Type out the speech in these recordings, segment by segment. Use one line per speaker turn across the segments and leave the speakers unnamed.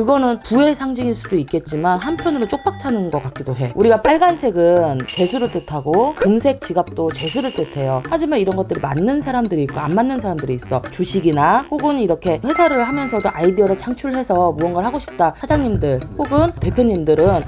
그거는 부의 상징일 수도 있겠지만 한편으로 쪽박 차는 것 같기도 해. 우리가 빨간색은 재수를 뜻하고 금색 지갑도 재수를 뜻해요. 하지만 이런 것들이 맞는 사람들이 있고 안 맞는 사람들이 있어. 주식이나 혹은 이렇게 회사를 하면서도 아이디어를 창출해서 무언가를 하고 싶다. 사장님들 혹은 대표님들은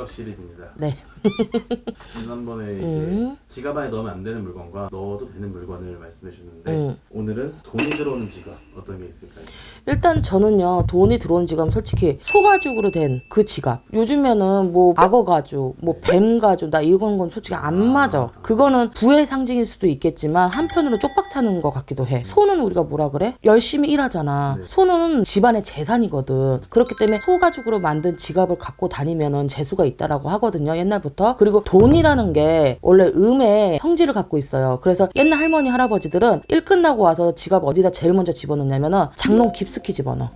지갑 시리즈입니다.
네.
지난번에 이제
음.
지갑 안에 넣으면 안 되는 물건과 넣어도 되는 물건을 말씀해 주셨는데
음.
오늘은 돈이 들어오는 지갑 어떤 게 있을까요?
일단 저는요 돈이 들어온 지갑은 솔직히 소가죽으로 된 그 지갑. 요즘에는 뭐 악어 가죽 뭐 뱀 가죽 나 이런 건 솔직히 안 맞아. 그거는 부의 상징일 수도 있겠지만 한편으로 쪽박 차는 것 같기도 해. 소는 우리가 뭐라 그래? 열심히 일하잖아.
네.
소는 집안의 재산이거든. 그렇기 때문에 소가죽으로 만든 지갑을 갖고 다니면은 재수가 있다라고 하거든요 옛날부터. 그리고 돈이라는 게 원래 음의 성질을 갖고 있어요. 그래서 옛날 할머니 할아버지들은 일 끝나고 와서 지갑 어디다 제일 먼저 집어넣냐면은 장롱 깊숙이 집어넣어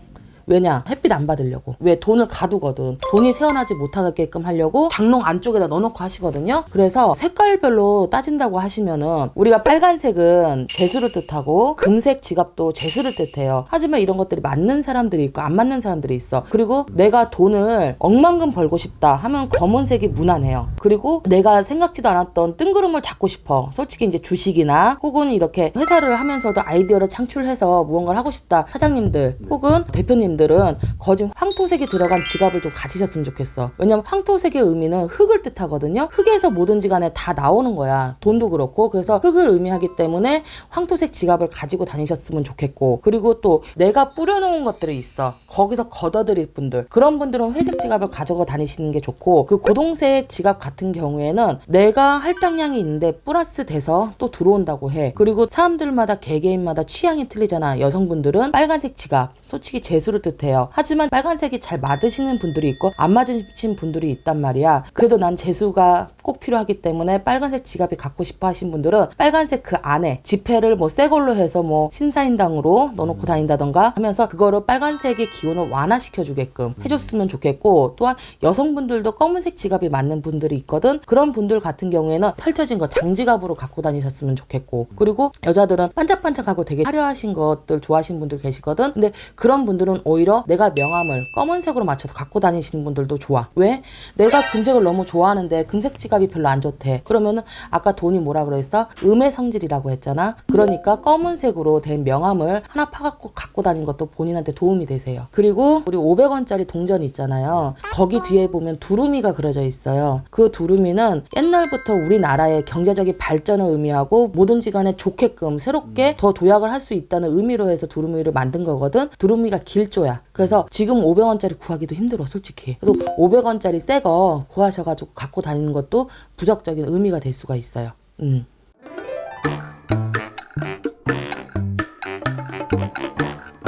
왜냐? 햇빛 안 받으려고. 왜? 돈을 가두거든. 돈이 새어나지 못하게끔 하려고 장롱 안쪽에다 넣어놓고 하시거든요. 그래서 색깔별로 따진다고 하시면은 우리가 빨간색은 재수를 뜻하고 금색 지갑도 재수를 뜻해요. 하지만 이런 것들이 맞는 사람들이 있고 안 맞는 사람들이 있어. 그리고 내가 돈을 억만금 벌고 싶다 하면 검은색이 무난해요. 그리고 내가 생각지도 않았던 뜬구름을 잡고 싶어. 솔직히 이제 주식이나 혹은 이렇게 회사를 하면서도 아이디어를 창출해서 무언가를 하고 싶다. 사장님들 혹은 대표님 들은 거진 황토색이 들어간 지갑을 좀 가지셨으면 좋겠어. 왜냐면 황토색의 의미는 흙을 뜻하거든요. 흙에서 뭐든지 간에 다 나오는 거야. 돈도 그렇고. 그래서 흙을 의미하기 때문에 황토색 지갑을 가지고 다니셨으면 좋겠고. 그리고 또 내가 뿌려놓은 것들이 있어. 거기서 걷어들일 분들. 그런 분들은 회색 지갑을 가져가 다니시는 게 좋고. 그 고동색 지갑 같은 경우에는 내가 할당량이 있는데 플러스 돼서 또 들어온다고 해. 그리고 사람들마다 개개인마다 취향이 틀리잖아. 여성분들은 빨간색 지갑 솔직히 재수를 뜻해요. 하지만 빨간색이 잘 맞으시는 분들이 있고 안 맞으신 분들이 있단 말이야. 그래도 난 재수가 꼭 필요하기 때문에 빨간색 지갑이 갖고 싶어 하신 분들은 빨간색 그 안에 지폐를 뭐 새 걸로 해서 뭐 신사인당으로 넣어놓고 다닌다던가 하면서 그거를 빨간색의 기운을 완화시켜 주게끔 해줬으면 좋겠고 또한 여성분들도 검은색 지갑이 맞는 분들이 있거든. 그런 분들 같은 경우에는 펼쳐진 거 장지갑으로 갖고 다니셨으면 좋겠고 그리고 여자들은 반짝반짝하고 되게 화려하신 것들 좋아하시는 분들 계시거든. 근데 그런 분들은 오히려 내가 명함을 검은색으로 맞춰서 갖고 다니시는 분들도 좋아. 왜? 내가 금색을 너무 좋아하는데 금색 지갑이 별로 안 좋대. 그러면은 아까 돈이 뭐라 그랬어? 음의 성질이라고 했잖아. 그러니까 검은색으로 된 명함을 하나 파갖고 갖고 다닌 것도 본인한테 도움이 되세요. 그리고 우리 500원짜리 동전 있잖아요. 거기 뒤에 보면 두루미가 그려져 있어요. 그 두루미는 옛날부터 우리나라의 경제적인 발전을 의미하고 뭐든지 간에 좋게끔 새롭게 더 도약을 할 수 있다는 의미로 해서 두루미를 만든 거거든. 두루미가 길조 야. 그래서 지금 500원짜리 구하기도 힘들어 솔직히. 그래도 500원짜리 새 거 구하셔가지고 갖고 다니는 것도 부적적인 의미가 될 수가 있어요. 음.